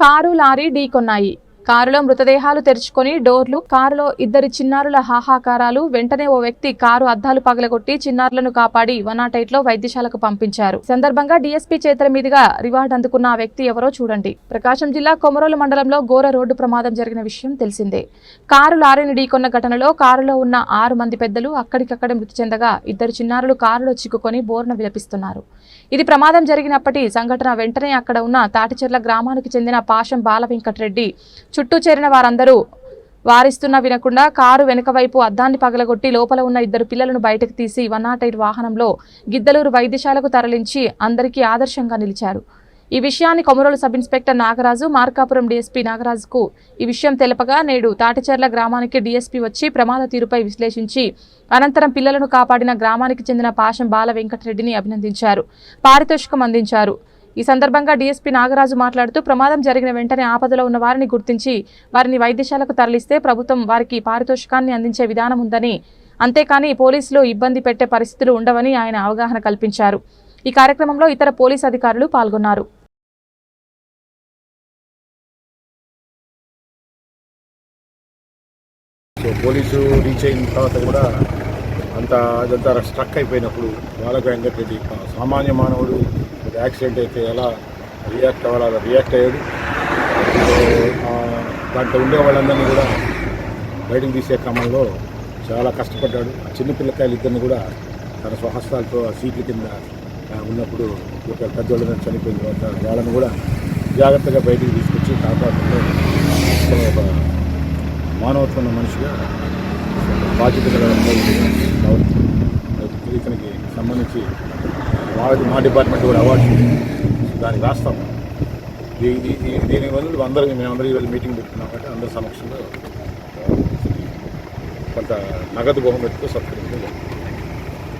Car lorry ఢీకొన్నాయి. కారులో మృతదేహాలు తెరుచుకొని డోర్లు కారులో ఇద్దరి చిన్నారుల హాహాకారాలు వెంటనే ఓ వ్యక్తి కారు అద్దాలు పగలగొట్టి చిన్నారులను కాపాడి వన్ నాట్ ఎయిట్లో వైద్యశాలకు పంపించారు. సందర్భంగా డీఎస్పీ చేతుల మీదుగా రివార్డు అందుకున్న ఆ వ్యక్తి ఎవరో చూడండి. ప్రకాశం జిల్లా కొమరోలు మండలంలో ఘోర రోడ్డు ప్రమాదం జరిగిన విషయం తెలిసిందే. కారు లారీని ఢీకొన్న ఘటనలో కారులో ఉన్న ఆరు మంది పెద్దలు అక్కడికక్కడే మృతి చెందగా ఇద్దరు చిన్నారులు కారులో చిక్కుకొని బోర్న విలపిస్తున్నారు. ఇది ప్రమాదం జరిగినప్పటి సంఘటన వెంటనే అక్కడ ఉన్న తాటిచెర్ల గ్రామానికి చెందిన పాషం బాల వెంకటరెడ్డి చుట్టూ చేరిన వారందరూ వారిస్తున్నా వినకుండా కారు వెనుక వైపు అద్దాన్ని పగలగొట్టి లోపల ఉన్న ఇద్దరు పిల్లలను బయటకు తీసి వన్ నాట్ ఎయిట్ వాహనంలో గిద్దలూరు వైద్యశాలకు తరలించి అందరికీ ఆదర్శంగా నిలిచారు. ఈ విషయాన్ని Komarolu sub inspector Nagaraju Markapuram DSP నాగరాజుకు ఈ విషయం తెలపగా నేడు తాటిచెర్ల గ్రామానికి డీఎస్పీ వచ్చి ప్రమాద తీరుపై విశ్లేషించి అనంతరం పిల్లలను కాపాడిన గ్రామానికి చెందిన పాషం బాల వెంకటరెడ్డిని అభినందించారు. పారితోషికం అందించారు. ఈ సందర్భంగా డీఎస్పీ నాగరాజు మాట్లాడుతూ ప్రమాదం జరిగిన వెంటనే ఆపదలో ఉన్న వారిని గుర్తించి వారిని వైద్యశాలకు తరలిస్తే ప్రభుత్వం వారికి పారితోషికాన్ని అందించే విధానం ఉందని. అంతేకాని పోలీసులు ఇబ్బంది పెట్టే పరిస్థితులు ఉండవని ఆయన అవగాహన కల్పించారు. ఈ కార్యక్రమంలో ఇతర పోలీస్ అధికారులు పాల్గొన్నారు. సో పోలీసు రీచ్ అయిన తర్వాత కూడా అంత అదంతా స్ట్రక్ అయిపోయినప్పుడు వాళ్ళకు వెంకటరెడ్డి సామాన్య మానవుడు యాక్సిడెంట్ అయితే ఎలా రియాక్ట్ అవ్వాలి అలా రియాక్ట్ అయ్యాడు. దాంట్లో ఉండే వాళ్ళందరినీ కూడా బయటకు తీసే క్రమంలో చాలా కష్టపడ్డాడు. ఆ చిన్నపిల్లకాయలు ఇద్దరిని కూడా తన స్వహస్తాలతో సీట్ల కింద ఉన్నప్పుడు ఒక పెద్దోళ్ళని చనిపోయిన తర్వాత వాళ్ళని కూడా జాగ్రత్తగా బయటికి తీసుకొచ్చి కాపాడుతుంటే ఒక మానవత్వం ఉన్న మనిషిగా బాధ్యత గల ఇతనికి సంబంధించి వాళ్ళకి మా డిపార్ట్మెంట్ కూడా అవార్డు దానికి రాస్తాం దీ- దీని వల్ల అందరికీ మేము అందరికీ వెళ్ళి మీటింగ్ పెట్టుకున్నాం కాబట్టి అందరి సమక్షంలో కొంత నగదు బహుమతితో సత్కరించారు